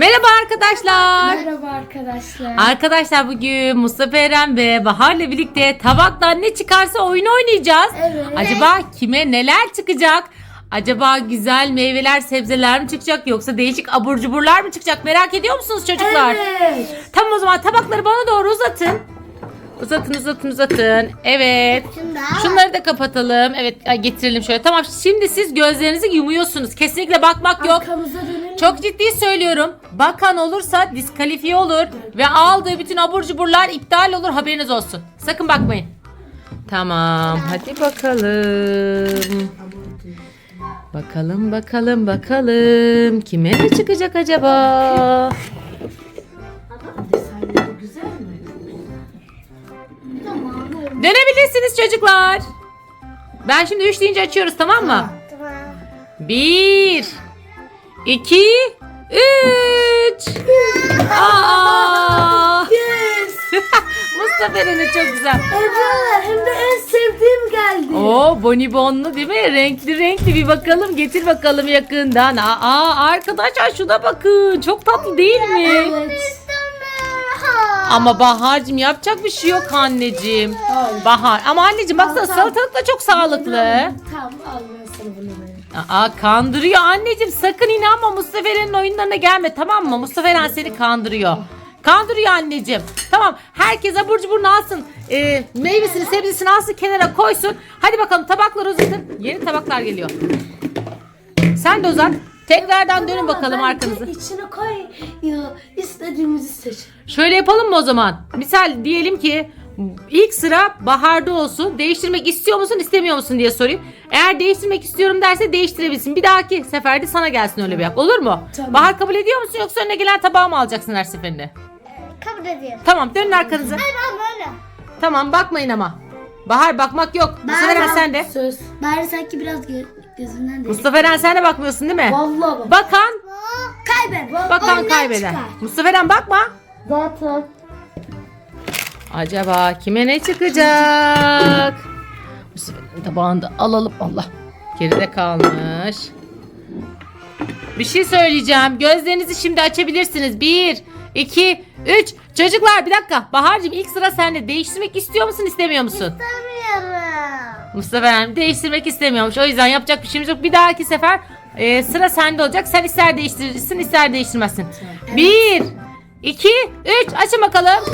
Merhaba arkadaşlar. Merhaba arkadaşlar. Arkadaşlar bugün Mustafa Eren ve Bahar'la birlikte tabaktan ne çıkarsa oyun oynayacağız. Evet. Acaba kime neler çıkacak? Acaba güzel meyveler, sebzeler mi çıkacak yoksa değişik abur cuburlar mı çıkacak? Merak ediyor musunuz çocuklar? Evet. Tamam o zaman tabakları bana doğru uzatın. Uzatın uzatın uzatın. Evet. Şunları da kapatalım. Evet ay, getirelim şöyle. Tamam şimdi siz gözlerinizi yumuyorsunuz. Kesinlikle bakmak yok. Arkamıza dönelim. Çok ciddi söylüyorum. Bakan olursa diskalifiye olur ve aldığı bütün abur cuburlar iptal olur haberiniz olsun. Sakın bakmayın. Tamam hadi bakalım. Bakalım bakalım bakalım. Kime ne çıkacak acaba? Dönebilirsiniz çocuklar. Ben şimdi üç deyince açıyoruz tamam mı? Tamam. Bir, iki, üç. Aa! Yes. Mustafa çok güzel. Ebru'lar hem de en sevdiğim geldi. Oo bonibonlu değil mi? Renkli renkli bir bakalım. Getir bakalım yakından. Aa arkadaşlar şuna bakın. Çok tatlı değil mi? Evet. Ama Bahar'cığım yapacak bir şey yok anneciğim. Hayır. Bahar. Ama anneciğim baksana Tamam. salatalık da çok sağlıklı. Tamam al ben sana bunu. Aa kandırıyor anneciğim. Sakın inanma Mustafa Eren'in oyunlarına gelme tamam mı? Mustafa Eren seni kandırıyor. Kandırıyor anneciğim. Tamam herkes abur cuburunu alsın. Ee, meyvesini sebzesini alsın kenara koysun. Hadi bakalım tabakları uzatın. Yeni tabaklar geliyor. Sen de uzat. Tekrardan dönün bakalım arkanızı. içine koy. Ya, istediğimizi seç. Şöyle yapalım mı o zaman? Misal diyelim ki ilk sıra baharda olsun. Değiştirmek istiyor musun istemiyor musun diye sorayım. Eğer değiştirmek istiyorum derse değiştirebilsin. Bir dahaki seferde sana gelsin öyle bir yap. Olur mu? Tamam. Bahar kabul ediyor musun yoksa önüne gelen tabağı mı alacaksın her seferinde? Kabul ediyorum. Tamam dönün arkanıza. Ben böyle. Tamam bakmayın ama. Bahar bakmak yok. Mustafa Eren sen de. Söz. Bari sanki biraz gö gözünden de. Mustafa Eren sen de bakmıyorsun değil mi? Vallahi bak. Bakan, Kaybet. bakan Ondan kaybeder. çıkar. Mustafa Eren bakma. Zaten. Acaba kime ne çıkacak? Bu sefer tabağını da alalım. Allah. Geride kalmış. Bir şey söyleyeceğim. Gözlerinizi şimdi açabilirsiniz. Bir, iki, üç. Çocuklar bir dakika. Bahar'cığım ilk sıra sende. Değiştirmek istiyor musun istemiyor musun? İstemiyorum. Mustafa değiştirmek istemiyormuş. O yüzden yapacak bir şeyimiz yok. Bir dahaki sefer e, sıra sende olacak. Sen ister değiştirirsin ister değiştirmezsin. Bir, iki, üç. Açın bakalım.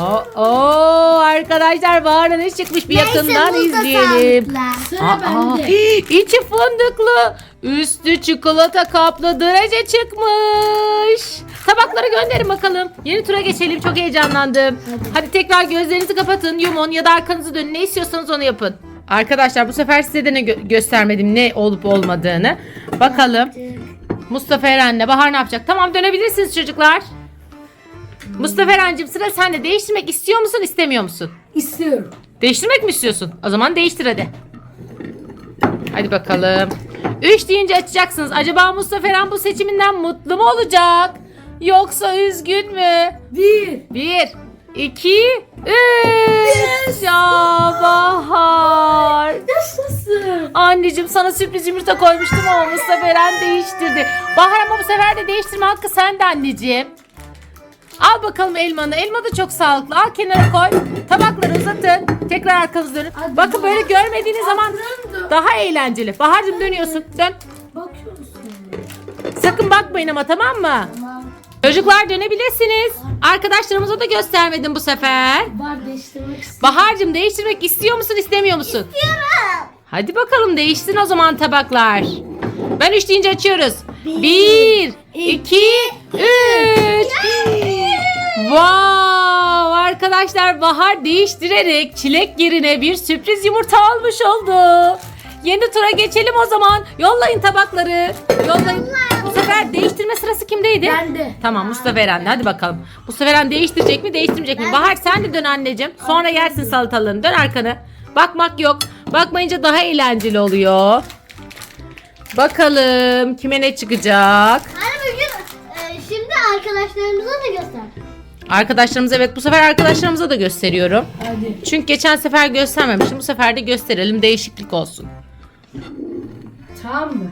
Oo, oo, arkadaşlar Bahar'a ne çıkmış bir yakından Neyse, izleyelim. sağlıklı. Sıra Aa, bende. içi fındıklı, üstü çikolata kaplı derece çıkmış. Tabakları gönderin bakalım. Yeni tura geçelim. Çok heyecanlandım. Hadi tekrar gözlerinizi kapatın. Yumun ya da arkanızı dönün. Ne istiyorsanız onu yapın. Arkadaşlar bu sefer size de ne gö- göstermedim ne olup olmadığını. Bakalım. Mustafa Eren'le Bahar ne yapacak? Tamam dönebilirsiniz çocuklar. Mustafa Eren'cim sıra sende. Değiştirmek istiyor musun istemiyor musun? İstiyorum. Değiştirmek mi istiyorsun? O zaman değiştir hadi. Hadi bakalım. 3 deyince açacaksınız. Acaba Mustafa Eren bu seçiminden mutlu mu olacak? Yoksa üzgün mü? Bir. 1, 2, 3. Ya Bahar. Yaşasın. Anneciğim sana sürpriz yumurta koymuştum ama Mustafa Eren değiştirdi. Bahar ama bu sefer de değiştirme hakkı sende anneciğim. Al bakalım elmanı. Elma da çok sağlıklı. Al kenara koy. Tabakları uzatın. Tekrar arkanızı dönün. Hadi Bakın böyle görmediğiniz zaman daha eğlenceli. Bahar'cığım dönüyorsun. Dön. Bakıyor musun? Sakın bakmayın ama tamam mı? Tamam. Çocuklar dönebilirsiniz. Arkadaşlarımıza da göstermedim bu sefer. Var değiştirmek istiyorum. Bahar'cığım değiştirmek istiyor musun istemiyor musun? Hadi bakalım değişsin o zaman tabaklar. Ben üç deyince açıyoruz. Bir, iki, üç. Wow! Arkadaşlar Bahar değiştirerek çilek yerine bir sürpriz yumurta almış oldu. Yeni tura geçelim o zaman. Yollayın tabakları. Yollayın. Bu sefer değiştirme sırası kimdeydi? Bende. Tamam Mustafa Eren'de hadi bakalım. Mustafa Eren değiştirecek mi değiştirmeyecek mi? Bahar sen de dön anneciğim. Sonra yersin salatalığını. Dön arkanı. Bakmak yok. Bakmayınca daha eğlenceli oluyor. Bakalım kime ne çıkacak? Hani bugün e, şimdi arkadaşlarımıza da göster. Arkadaşlarımız evet bu sefer arkadaşlarımıza da gösteriyorum. Hadi. Çünkü geçen sefer göstermemiştim. Bu sefer de gösterelim değişiklik olsun. Tamam mı?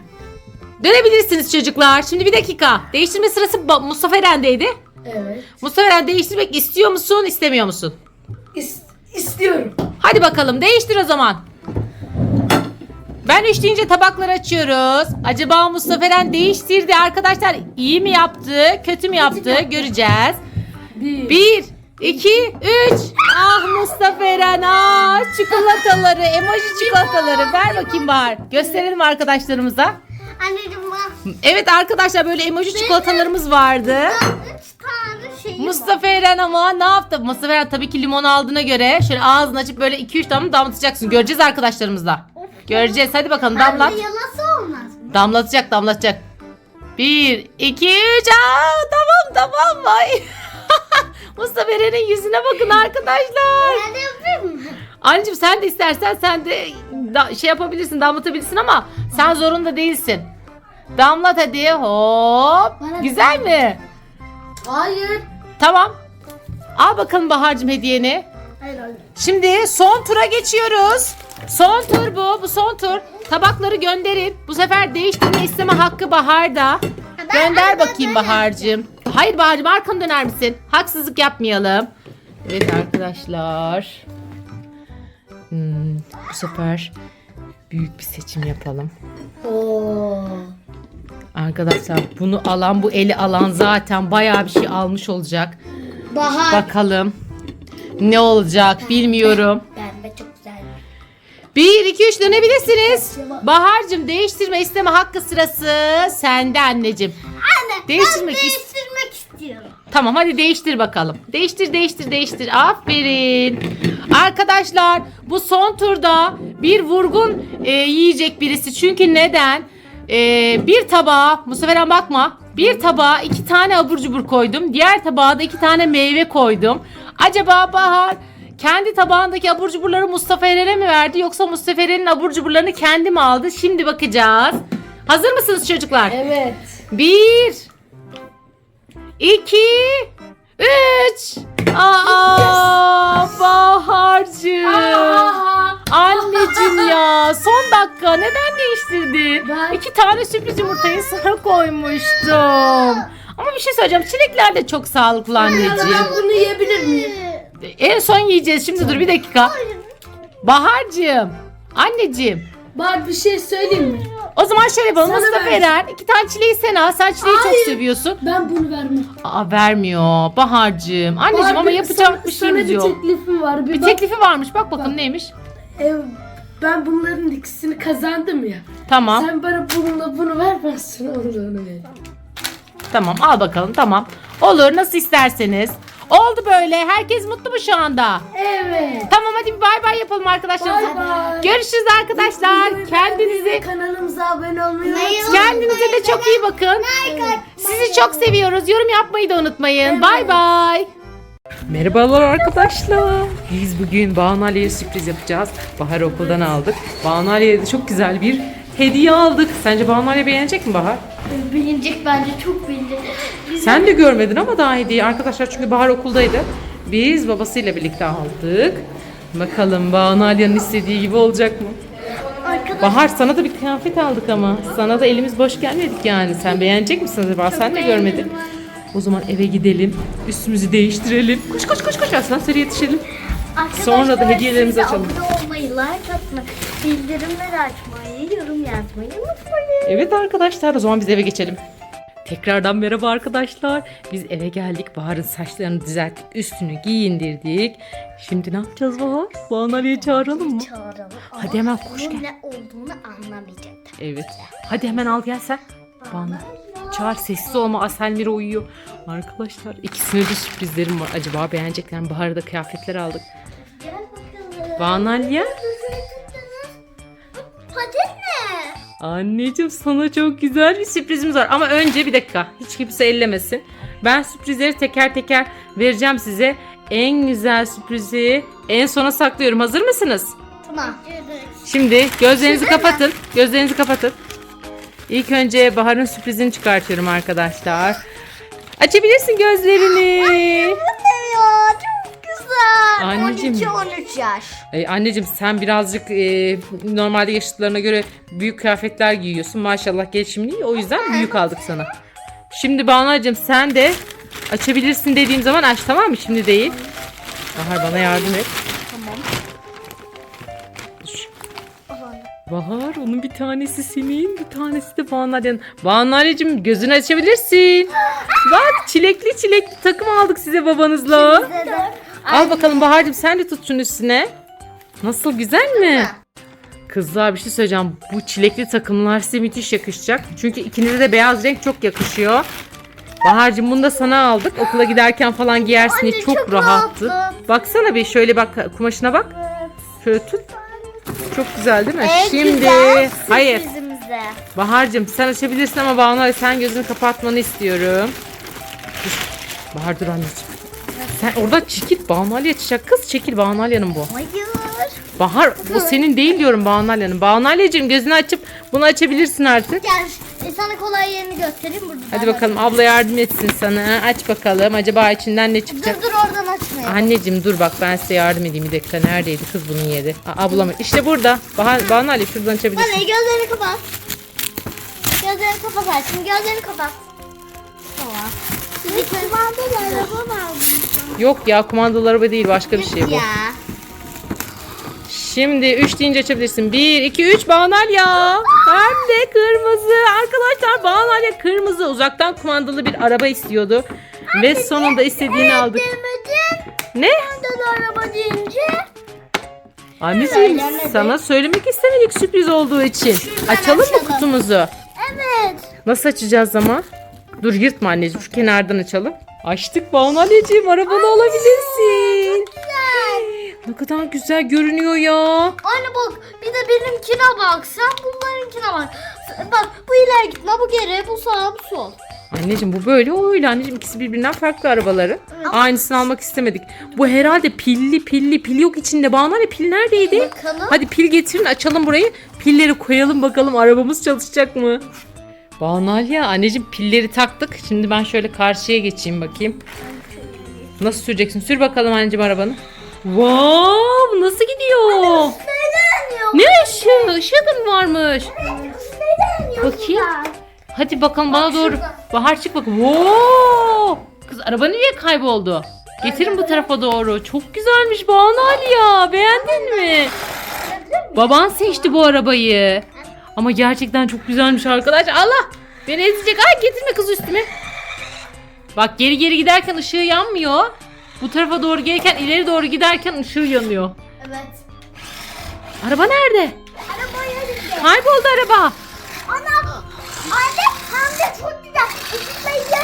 Dönebilirsiniz çocuklar. Şimdi bir dakika. Değiştirme sırası Ba- Mustafa Eren'deydi. Evet. Mustafa Eren değiştirmek istiyor musun, istemiyor musun? İs- istiyorum. Hadi bakalım değiştir o zaman. Ben üç deyince tabakları açıyoruz. Acaba Mustafa Eren değiştirdi arkadaşlar. iyi mi yaptı, kötü mü yaptı göreceğiz. Bir. Bir, iki, üç. Ah Mustafa Eren ah çikolataları, emoji çikolataları. Ver bakayım Bahar. Gösterelim arkadaşlarımıza. Anneciğim bak. Evet arkadaşlar böyle emoji çikolatalarımız vardı. Üç tane şey. Mustafa Eren ama ne yaptı? Mustafa Eren tabii ki limon aldığına göre şöyle ağzını açıp böyle 2-3 damla damlatacaksın. Göreceğiz arkadaşlarımızla. Göreceğiz. Hadi bakalım damlat. Anne yalası olmaz mı? Damlatacak damlatacak. 1, 2, 3. Aa, tamam tamam. Vay. Mustafa Eren'in yüzüne bakın arkadaşlar. Ben de yapayım mı? Anneciğim sen de istersen sen de da- şey yapabilirsin damlatabilirsin ama sen zorunda değilsin. Damlat hadi hop. Bana- Güzel mi? Hayır. Tamam. Al bakalım Bahar'cığım hediyeni. Hayır hayır. Şimdi son tura geçiyoruz. Son tur bu. Bu son tur. Tabakları gönderin. Bu sefer değiştirme isteme hakkı Bahar'da. Ben- Gönder ben- bakayım ben- Bahar'cığım. Hayır Bahar'cığım arkanı döner misin? Haksızlık yapmayalım. Evet arkadaşlar. Hmm, bu sefer büyük bir seçim yapalım. Oo. Arkadaşlar bunu alan bu eli alan zaten bayağı bir şey almış olacak. Bahar. Bakalım ne olacak bilmiyorum. Pembe çok güzel. 1 2 3 dönebilirsiniz. Bahar'cığım değiştirme isteme hakkı sırası sende anneciğim. Anne Değiştirmek istiyorum. Tamam hadi değiştir bakalım. Değiştir değiştir değiştir. Aferin. Arkadaşlar bu son turda bir vurgun e, yiyecek birisi. Çünkü neden? E, bir tabağa bu sefer bakma. Bir tabağa iki tane abur cubur koydum. Diğer tabağa da iki tane meyve koydum. Acaba Bahar kendi tabağındaki abur cuburları Mustafa Eren'e mi verdi yoksa Mustafa Eren'in abur cuburlarını kendi mi aldı? Şimdi bakacağız. Hazır mısınız çocuklar? Evet. Bir, iki, üç. Aa, Bahar'cığım. Aha. Anneciğim ya son dakika neden değiştirdin? Ben- İki tane sürpriz yumurtayı sana koymuştum. Ama bir şey söyleyeceğim. Çilekler de çok sağlıklı anneciğim. Ben bunu yiyebilir miyim? En son yiyeceğiz. Şimdi dur bir dakika. Bahar'cığım. Anneciğim. Bari bir şey söyleyeyim mi? O zaman şöyle yapalım. Sana Mustafa vereceğim. Eren iki tane çileği sen al. Sen çileği çok Hayır. seviyorsun. Ben bunu vermem. Aa vermiyor Bahar'cığım. Anneciğim Bari ama yapacak sana- bir şeyimiz Sana yok. bir teklifim var. Bir, Bir bak. teklifi varmış. Bak bakalım neymiş. Ev, ben bunların ikisini kazandım ya. Tamam. Sen bana bununla bunu ver ben sana onu da onu ver. Tamam al bakalım tamam. Olur nasıl isterseniz. Oldu böyle. Herkes mutlu mu şu anda? Evet. Tamam hadi bir bay bay yapalım arkadaşlarımıza. Bay bay. Görüşürüz arkadaşlar. Kendinize kanalımıza abone olmayı unutmayın. kendinize de çok iyi bakın. Sizi çok seviyoruz. Yorum yapmayı da unutmayın. Bay bay. Merhabalar arkadaşlar. Biz bugün Banu Ali'ye sürpriz yapacağız. Bahar okuldan aldık. Banu Ali'ye de çok güzel bir hediye aldık. Sence Banu Ali beğenecek mi Bahar? Bilinecek bence çok bilinecek. Sen de görmedin ama daha hediye. Arkadaşlar çünkü Bahar okuldaydı. Biz babasıyla birlikte aldık. Bakalım Banu Ali'nin istediği gibi olacak mı? arkadaş Bahar sana da bir kıyafet aldık ama. Sana da elimiz boş gelmedik yani. Sen beğenecek misin acaba? Sen de görmedin. O zaman eve gidelim. Üstümüzü değiştirelim. Koş koş koş koş. Aslan seri yetişelim. Sonra da hediyelerimizi açalım. Abone olmayı, like atmayı, bildirimleri açmayı, yazmayı unutmayın. Evet arkadaşlar o zaman biz eve geçelim. Tekrardan merhaba arkadaşlar. Biz eve geldik. Bahar'ın saçlarını düzelttik. Üstünü giyindirdik. Şimdi ne yapacağız Bahar? Banu Ali'yi çağıralım mı? Çağıralım. Hadi hemen koş gel. ne olduğunu anlamayacak. Evet. Hadi hemen al gel sen. Banu. Çağır sessiz olma. Aselmira uyuyor. Arkadaşlar ikisine de sürprizlerim var. Acaba beğenecekler mi? Bahar'a da kıyafetler aldık. Gel bakalım. Banu Ali'ye. Anneciğim sana çok güzel bir sürprizimiz var. Ama önce bir dakika. Hiç kimse ellemesin. Ben sürprizleri teker teker vereceğim size. En güzel sürprizi en sona saklıyorum. Hazır mısınız? Tamam. Şimdi gözlerinizi kapatın. Gözlerinizi kapatın. İlk önce Bahar'ın sürprizini çıkartıyorum arkadaşlar. Açabilirsin gözlerini. Anneciğim. 12-13 yaş. E, anneciğim sen birazcık e, normalde yaşıtlarına göre büyük kıyafetler giyiyorsun. Maşallah gelişimli iyi. O yüzden büyük aldık sana. Şimdi Banacığım sen de açabilirsin dediğim zaman aç tamam mı? Şimdi değil. Bahar bana yardım et. Tamam. Dur. Bahar onun bir tanesi senin bir tanesi de Banu'nun. Banu'cığım gözünü açabilirsin. Bak çilekli çilekli takım aldık size babanızla. Size de. Al bakalım Bahar'cığım sen de tut şunun üstüne. Nasıl güzel mi? Kızlar bir şey söyleyeceğim. Bu çilekli takımlar size müthiş yakışacak. Çünkü ikinize de beyaz renk çok yakışıyor. Bahar'cığım bunu da sana aldık. Okula giderken falan giyersin diye Anne, çok, çok rahattı. Baksana bir şöyle bak kumaşına bak. Şöyle tut. Çok güzel değil mi? En Şimdi güzel hayır. sürprizimizde. Bahar'cığım sen açabilirsin ama Banu sen gözünü kapatmanı istiyorum. Dur. Bahar dur anneciğim. Sen orada çekil Banu Ali açacak kız. Çekil Banu Ali'nin bu. Hayır. Bahar bu senin değil diyorum. Banu Ali'cim gözünü açıp bunu açabilirsin artık. Gel e, sana kolay yerini göstereyim burada. Hadi bakalım abla yardım etsin sana. Aç bakalım acaba içinden ne çıkacak? Dur dur oradan açmayalım. Anneciğim dur bak ben size yardım edeyim bir dakika. Neredeydi kız bunun yeri? Aa, ablam işte burada. Bahar, Banu Ali şuradan açabilirsin. Anne gözlerini kapat. Gözlerini kapat Ayşem. Gözlerini kapat. Bir kumandalı araba varmış. Yok ya kumandalı araba değil başka bir şey bu. Ya. Şimdi 3 deyince açabilirsin. 1, 2, 3 Banalya. Hem de kırmızı. Arkadaşlar Banalya kırmızı. Uzaktan kumandalı bir araba istiyordu. Ve sonunda istediğini aldık. Ne? Kumandalı araba deyince. Anneciğim sana söylemek istemedik sürpriz olduğu için. Açalım mı açalım. kutumuzu? Evet. Nasıl açacağız ama? Dur yırtma anneciğim şu kenardan açalım. Açtık Banalya'cığım arabanı alabilirsin. Güzel. Ne kadar güzel görünüyor ya. Anne bak bir de benimkine bak. Sen bunlarınkine bak. Bak bu ileri gitme bu geri bu sağ bu sol. Anneciğim bu böyle o öyle anneciğim ikisi birbirinden farklı arabaları. Aynısını almak istemedik. Bu herhalde pilli pilli pil yok içinde. Bana ne pil neredeydi? Bakalım. Hadi pil getirin açalım burayı. Pilleri koyalım bakalım arabamız çalışacak mı? Banalya anneciğim pilleri taktık. Şimdi ben şöyle karşıya geçeyim bakayım. Nasıl süreceksin? Sür bakalım anneciğim arabanı. Wow nasıl gidiyor? Ne ışığı? Işığı da mı varmış? Bakayım. Hadi bakalım bana doğru. Bahar çık bakın. Wow! Kız araba niye kayboldu? Getirin bu tarafa doğru. Çok güzelmiş Banu Ali ya. Beğendin mi? Baban seçti bu arabayı. Ama gerçekten çok güzelmiş arkadaş. Allah! Beni ezecek. Ay getirme kız üstüme. Bak geri geri giderken ışığı yanmıyor. Bu tarafa doğru gelirken ileri doğru giderken ışığı yanıyor. Evet. Araba nerede? Arabaya gitti. Kayboldu araba. Ana. Anne hem de çok güzel.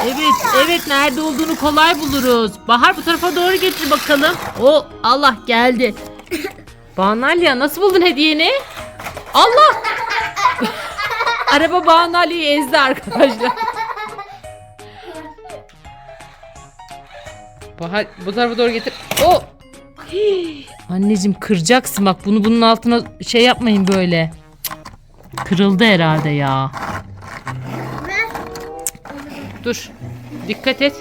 Evet, evet nerede olduğunu kolay buluruz. Bahar bu tarafa doğru getir bakalım. O Allah geldi. Banalya nasıl buldun hediyeni? Allah! Araba Banalya'yı ezdi arkadaşlar. Bahar bu tarafa doğru getir. O! Hii. Anneciğim kıracaksın bak bunu bunun altına şey yapmayın böyle. Kırıldı herhalde ya. Dur. Dikkat et.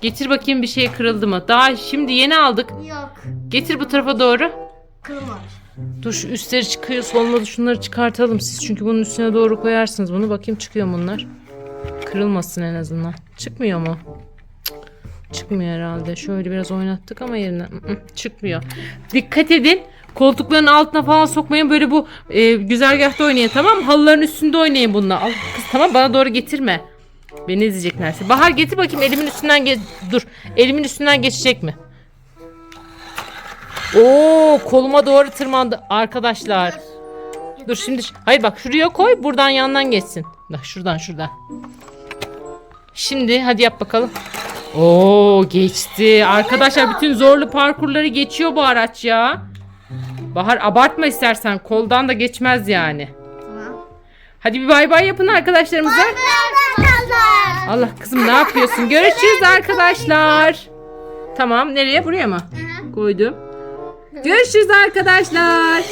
Getir bakayım bir şey kırıldı mı? Daha şimdi yeni aldık. Yok. Getir bu tarafa doğru. Dur üstleri çıkıyor. Olmadı şunları çıkartalım siz. Çünkü bunun üstüne doğru koyarsınız bunu. Bakayım çıkıyor bunlar. Kırılmasın en azından. Çıkmıyor mu? Çıkmıyor herhalde. Şöyle biraz oynattık ama yerinden çıkmıyor. Dikkat edin. Koltukların altına falan sokmayın. Böyle bu e, güzergahta oynayın tamam mı? Halıların üstünde oynayın bununla. Al kız tamam bana doğru getirme. Beni neredeyse. Bahar getir bakayım elimin üstünden geç. Dur. Elimin üstünden geçecek mi? Oo koluma doğru tırmandı arkadaşlar. Dur şimdi hayır bak şuraya koy buradan yandan geçsin. Bak şuradan şuradan. Şimdi hadi yap bakalım. Oo geçti. Arkadaşlar bütün zorlu parkurları geçiyor bu araç ya. Bahar abartma istersen koldan da geçmez yani. Hadi bir bay bay yapın arkadaşlarımıza. Arkadaşlar. Allah kızım ne yapıyorsun? Görüşürüz arkadaşlar. Tamam nereye buraya mı? Koydum. Görüşürüz arkadaşlar.